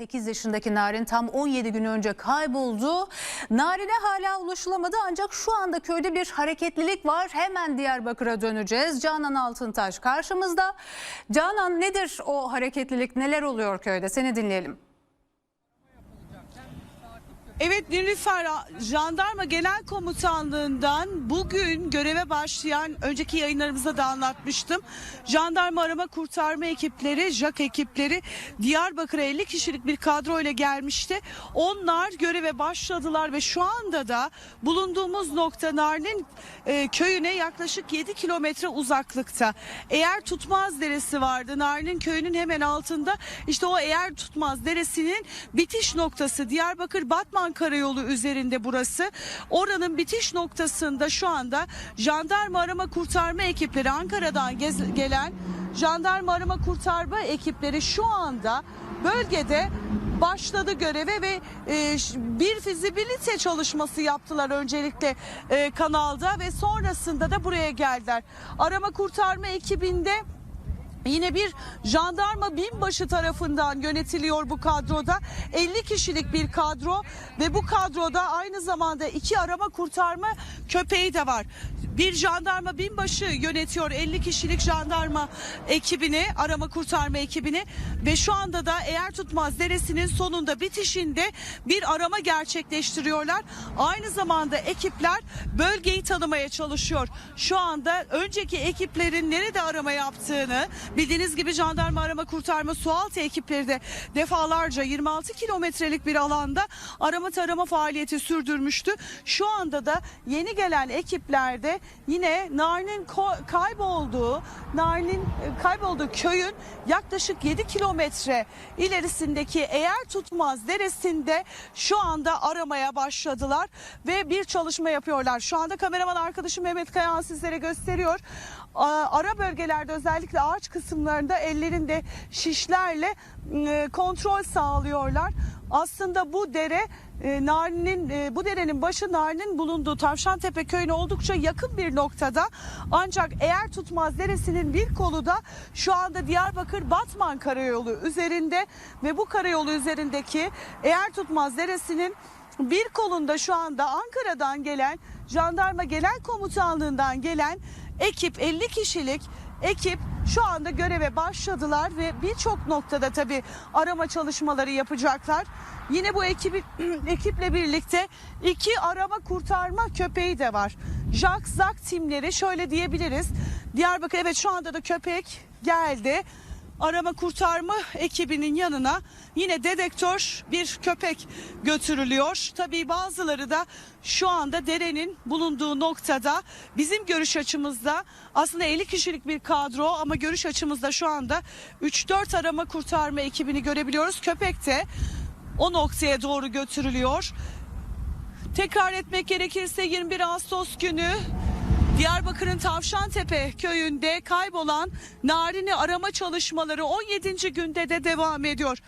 8 yaşındaki Narin tam 17 gün önce kayboldu. Narin'e hala ulaşılamadı ancak şu anda köyde bir hareketlilik var. Hemen Diyarbakır'a döneceğiz. Canan Altıntaş karşımızda. Canan nedir o hareketlilik? Neler oluyor köyde? Seni dinleyelim. Evet Nilüfer Jandarma Genel Komutanlığından bugün göreve başlayan önceki yayınlarımızda da anlatmıştım. Jandarma arama kurtarma ekipleri, JAK ekipleri Diyarbakır'a 50 kişilik bir kadro ile gelmişti. Onlar göreve başladılar ve şu anda da bulunduğumuz nokta Narnin e, köyüne yaklaşık 7 kilometre uzaklıkta. Eğer Tutmaz Deresi vardı. Narnin köyünün hemen altında işte o Eğer Tutmaz Deresi'nin bitiş noktası Diyarbakır Batman Karayolu üzerinde burası. Oranın bitiş noktasında şu anda jandarma arama kurtarma ekipleri Ankara'dan gelen jandarma arama kurtarma ekipleri şu anda bölgede başladı göreve ve e, bir fizibilite çalışması yaptılar öncelikle e, kanalda ve sonrasında da buraya geldiler. Arama kurtarma ekibinde Yine bir jandarma binbaşı tarafından yönetiliyor bu kadroda. 50 kişilik bir kadro ve bu kadroda aynı zamanda iki arama kurtarma köpeği de var. Bir jandarma binbaşı yönetiyor 50 kişilik jandarma ekibini, arama kurtarma ekibini ve şu anda da eğer tutmaz deresinin sonunda bitişinde bir arama gerçekleştiriyorlar. Aynı zamanda ekipler bölgeyi tanımaya çalışıyor. Şu anda önceki ekiplerin nerede arama yaptığını bildiğiniz gibi jandarma arama kurtarma sualtı ekipleri de defalarca 26 kilometrelik bir alanda arama tarama faaliyeti sürdürmüştü. Şu anda da yeni gelen ekiplerde yine Narnin ko- kaybolduğu, Narnin e, kaybolduğu köyün yaklaşık 7 kilometre ilerisindeki eğer tutmaz deresinde şu anda aramaya başladılar ve bir çalışma yapıyorlar. Şu anda kameraman arkadaşım Mehmet Kayahan sizlere gösteriyor. Ara bölgelerde özellikle ağaç kısımlarında ellerinde şişlerle e, kontrol sağlıyorlar. Aslında bu dere e, Narin'in e, bu derenin başı Narin'in bulunduğu Tavşantepe köyüne oldukça yakın bir noktada. Ancak eğer tutmaz deresinin bir kolu da şu anda Diyarbakır Batman karayolu üzerinde ve bu karayolu üzerindeki eğer tutmaz deresinin bir kolunda şu anda Ankara'dan gelen jandarma genel komutanlığından gelen ekip 50 kişilik ekip şu anda göreve başladılar ve birçok noktada tabi arama çalışmaları yapacaklar. Yine bu ekibi, ekiple birlikte iki arama kurtarma köpeği de var. Jack Zak timleri şöyle diyebiliriz. Diyarbakır evet şu anda da köpek geldi arama kurtarma ekibinin yanına yine dedektör bir köpek götürülüyor. Tabii bazıları da şu anda derenin bulunduğu noktada bizim görüş açımızda aslında 50 kişilik bir kadro ama görüş açımızda şu anda 3-4 arama kurtarma ekibini görebiliyoruz. Köpek de o noktaya doğru götürülüyor. Tekrar etmek gerekirse 21 Ağustos günü Diyarbakır'ın Tavşantepe köyünde kaybolan Narin'i arama çalışmaları 17. günde de devam ediyor.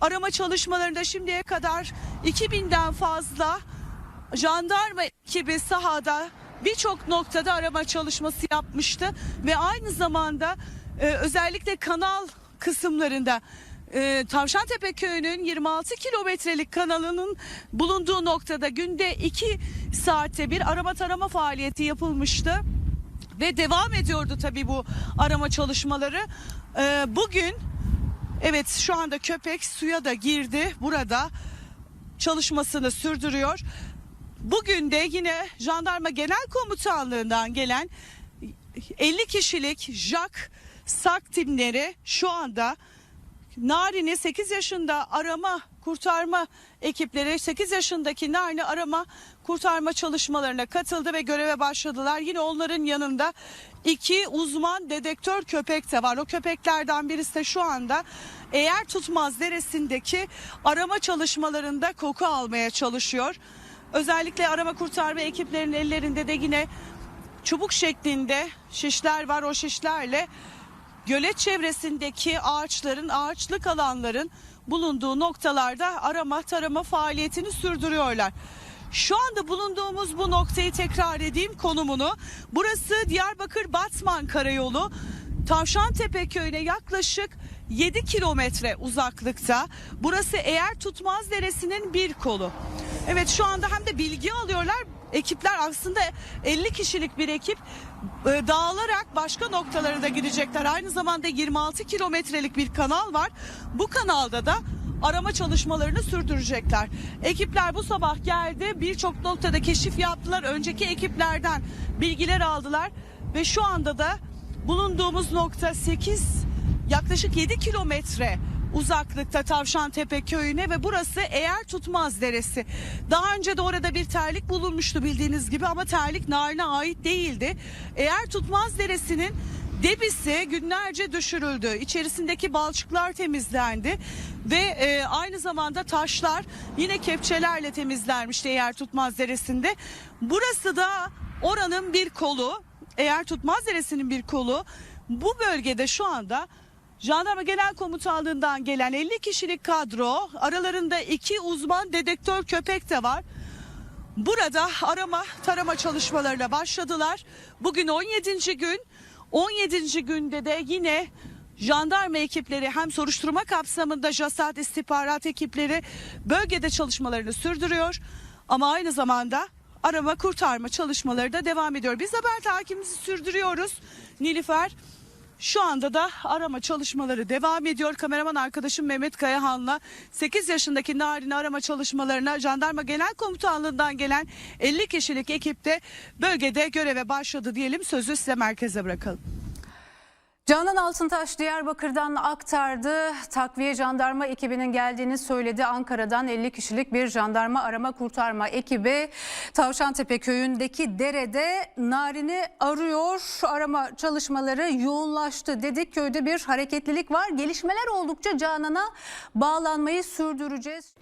Arama çalışmalarında şimdiye kadar 2000'den fazla jandarma ekibi sahada birçok noktada arama çalışması yapmıştı ve aynı zamanda e, özellikle kanal kısımlarında e, Tavşantepe köyünün 26 kilometrelik kanalının bulunduğu noktada günde 2 saatte bir arama tarama faaliyeti yapılmıştı ve devam ediyordu tabii bu arama çalışmaları. E, bugün evet şu anda köpek suya da girdi burada çalışmasını sürdürüyor. Bugün de yine jandarma genel komutanlığından gelen 50 kişilik JAK SAK timleri şu anda Narin'i 8 yaşında arama kurtarma ekipleri 8 yaşındaki Narin'i arama kurtarma çalışmalarına katıldı ve göreve başladılar. Yine onların yanında iki uzman dedektör köpek de var. O köpeklerden birisi de şu anda eğer tutmaz deresindeki arama çalışmalarında koku almaya çalışıyor. Özellikle arama kurtarma ekiplerinin ellerinde de yine çubuk şeklinde şişler var. O şişlerle gölet çevresindeki ağaçların, ağaçlık alanların bulunduğu noktalarda arama tarama faaliyetini sürdürüyorlar. Şu anda bulunduğumuz bu noktayı tekrar edeyim konumunu. Burası Diyarbakır Batman Karayolu. Tavşantepe köyüne yaklaşık 7 kilometre uzaklıkta. Burası Eğer Tutmaz Deresi'nin bir kolu. Evet şu anda hem de bilgi alıyorlar. Ekipler aslında 50 kişilik bir ekip e, dağılarak başka noktalara da gidecekler. Aynı zamanda 26 kilometrelik bir kanal var. Bu kanalda da arama çalışmalarını sürdürecekler. Ekipler bu sabah geldi. Birçok noktada keşif yaptılar. Önceki ekiplerden bilgiler aldılar ve şu anda da bulunduğumuz nokta 8 yaklaşık 7 kilometre uzaklıkta Tavşantepe köyüne ve burası Eğer Tutmaz Deresi. Daha önce de orada bir terlik bulunmuştu bildiğiniz gibi ama terlik Narin'e ait değildi. Eğer Tutmaz Deresi'nin debisi günlerce düşürüldü. İçerisindeki balçıklar temizlendi ve e, aynı zamanda taşlar yine kepçelerle temizlenmişti Eğer Tutmaz Deresi'nde. Burası da oranın bir kolu. Eğer Tutmaz Deresi'nin bir kolu. Bu bölgede şu anda Jandarma Genel Komutanlığından gelen 50 kişilik kadro, aralarında iki uzman dedektör köpek de var. Burada arama tarama çalışmalarına başladılar. Bugün 17. gün. 17. günde de yine jandarma ekipleri hem soruşturma kapsamında JASAT istihbarat ekipleri bölgede çalışmalarını sürdürüyor. Ama aynı zamanda arama kurtarma çalışmaları da devam ediyor. Biz haber takibimizi sürdürüyoruz. Nilüfer şu anda da arama çalışmaları devam ediyor. Kameraman arkadaşım Mehmet Kayahan'la 8 yaşındaki Narin'i arama çalışmalarına Jandarma Genel Komutanlığı'ndan gelen 50 kişilik ekipte bölgede göreve başladı diyelim. Sözü size merkeze bırakalım. Canan Altıntaş Diyarbakır'dan aktardı. Takviye jandarma ekibinin geldiğini söyledi. Ankara'dan 50 kişilik bir jandarma arama kurtarma ekibi Tavşantepe köyündeki derede Narin'i arıyor. Arama çalışmaları yoğunlaştı dedik. Köyde bir hareketlilik var. Gelişmeler oldukça Canan'a bağlanmayı sürdüreceğiz.